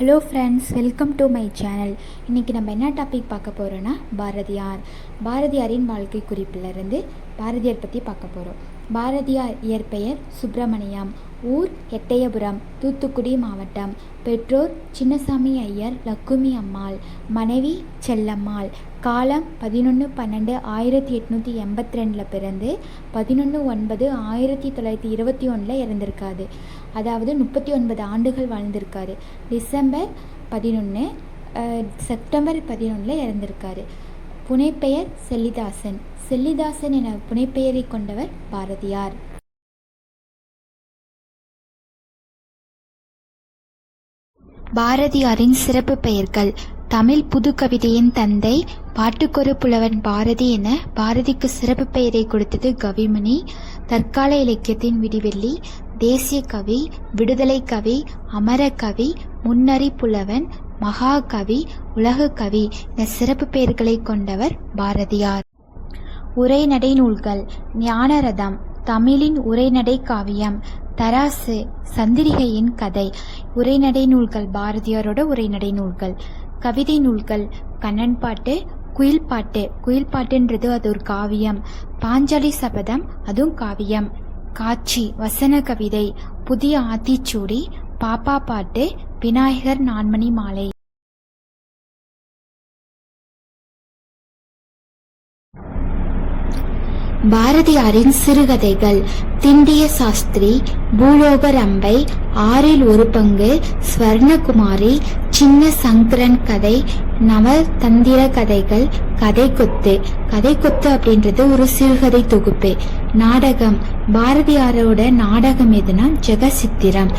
Hello friends welcome to my channel இன்றைக்கி நம்ம என்ன டாபிக் பார்க்க போகிறோன்னா பாரதியார். பாரதியாரின் வாழ்க்கை குறிப்பிலிருந்து பாரதியார் பற்றி பார்க்க போகிறோம் பாரதியார் இயற்பெயர் சுப்பிரமணியம். ஊர் எட்டயபுரம் தூத்துக்குடி மாவட்டம். பெற்றோர் சின்னசாமி ஐயர் லக்குமி அம்மாள். மனைவி செல்லம்மாள். காலம் பதினொன்று பன்னெண்டு ஆயிரத்தி எட்நூற்றி எண்பத்தி ரெண்டில் பிறந்து பதினொன்று ஒன்பது ஆயிரத்தி தொள்ளாயிரத்தி இருபத்தி ஒன்றில் இறந்திருக்காது அதாவது முப்பத்தி ஒன்பது ஆண்டுகள் வாழ்ந்திருக்காரு. டிசம்பர் பதினொன்று செப்டம்பர் பதினொன்றில் இறந்திருக்காரு. புனைப்பெயர் செல்லிதாசன். செல்லிதாசன் என புனைப்பெயரை கொண்டவர் பாரதியார். பாரதியாரின் சிறப்பு பெயர்கள் தமிழ் புது கவிதையின் தந்தை பாட்டுக்கொரு புலவன் பாரதி என பாரதிக்கு சிறப்பு பெயரை கொடுத்தது கவிமணி. தற்கால இலக்கியத்தின் விடிவெள்ளி தேசிய கவி விடுதலை கவி அமரகவி முன்னறி புலவன் மகாகவி உலக கவி என சிறப்பு பெயர்களை கொண்டவர் பாரதியார். உரைநடை நூல்கள் ஞானரதம் தமிழின் உரைநடை காவியம் தராசு சந்திரிகையின் கதை உரைநடை நூல்கள் பாரதியாரோட உரைநடை நூல்கள் கவிதை நூல்கள் கண்ணன் பாட்டு குயில் பாட்டு. குயில் பாட்டுன்றது அது ஒரு காவியம். பாஞ்சாலி சபதம் அதுவும் காவியம். காட்சி வசன கவிதை புதிய ஆத்திச்சூடி பாப்பா பாட்டு விநாயகர் நான்மணி மாலை. பாரதியாரின் சிறுகதைகள் திண்டிய சாஸ்திரி பூலோக ரம்பை ஆறில் ஒரு பங்கு ஸ்வர்ணகுமாரி சின்ன சங்கரன் கதை நவ தந்திர கதைகள் கதை கொத்து கதை கொத்து அப்படின்றது ஒரு சிறுகதை தொகுப்பு. நாடகம். பாரதியாரோட நாடகம் எதுனா ஜெகசித்திரம்.